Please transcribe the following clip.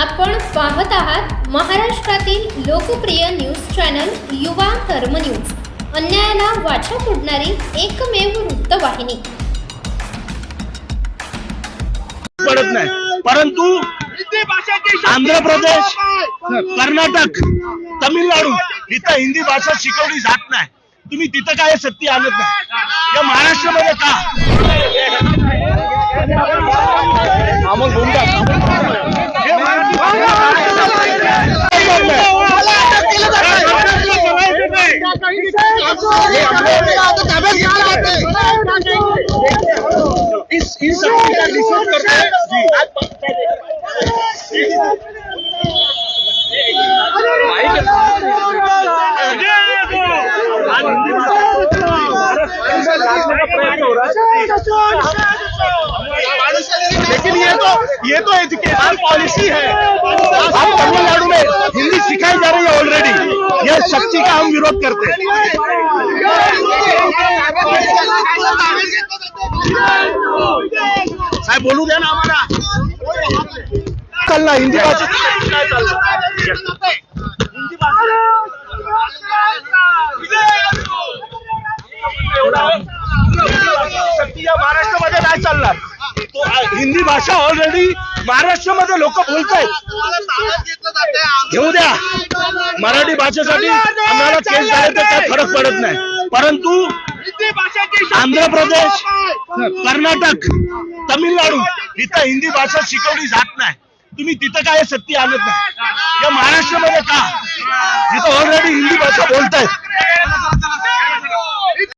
आपण पाहत आहात महाराष्ट्रातील लोकप्रिय न्यूज चॅनल युवा कर्म न्यूज. अन्यायाला वाचा फोडणारी एकमेव वृत्तवाहिनी. पडत नाही. परंतु आंध्र प्रदेश कर्नाटक तमिळनाडू इथं हिंदी भाषा शिकवली जात नाही. तुम्ही तिथं काय सत्य आणत नाही? या महाराष्ट्रामध्ये का? लेकिन ये तो ये तो एजुकेशन पॉलिसी है। हम तमिलनाडु में हिंदी सिखाई जा रही है ऑलरेडी यह शक्ति का हम विरोध करते हैं। बोलू द्या ना आम्हाला. चालला हिंदी भाषा. काय चाललं हिंदी शक्ती या महाराष्ट्रामध्ये नाही चालणार. हिंदी भाषा ऑलरेडी महाराष्ट्रामध्ये लोक बोलतायत. घेऊ द्या. मराठी भाषेसाठी आम्हाला केस झाले तर काय फरक पडत नाही. परंतु आंध्र प्रदेश कर्नाटक तमिळनाडू. इथं हिंदी भाषा शिकवली जात नाही. तुम्ही तिथं काय सत्य आणत नाही? या महाराष्ट्रामध्ये का? इथं ऑलरेडी हिंदी भाषा बोलतायत.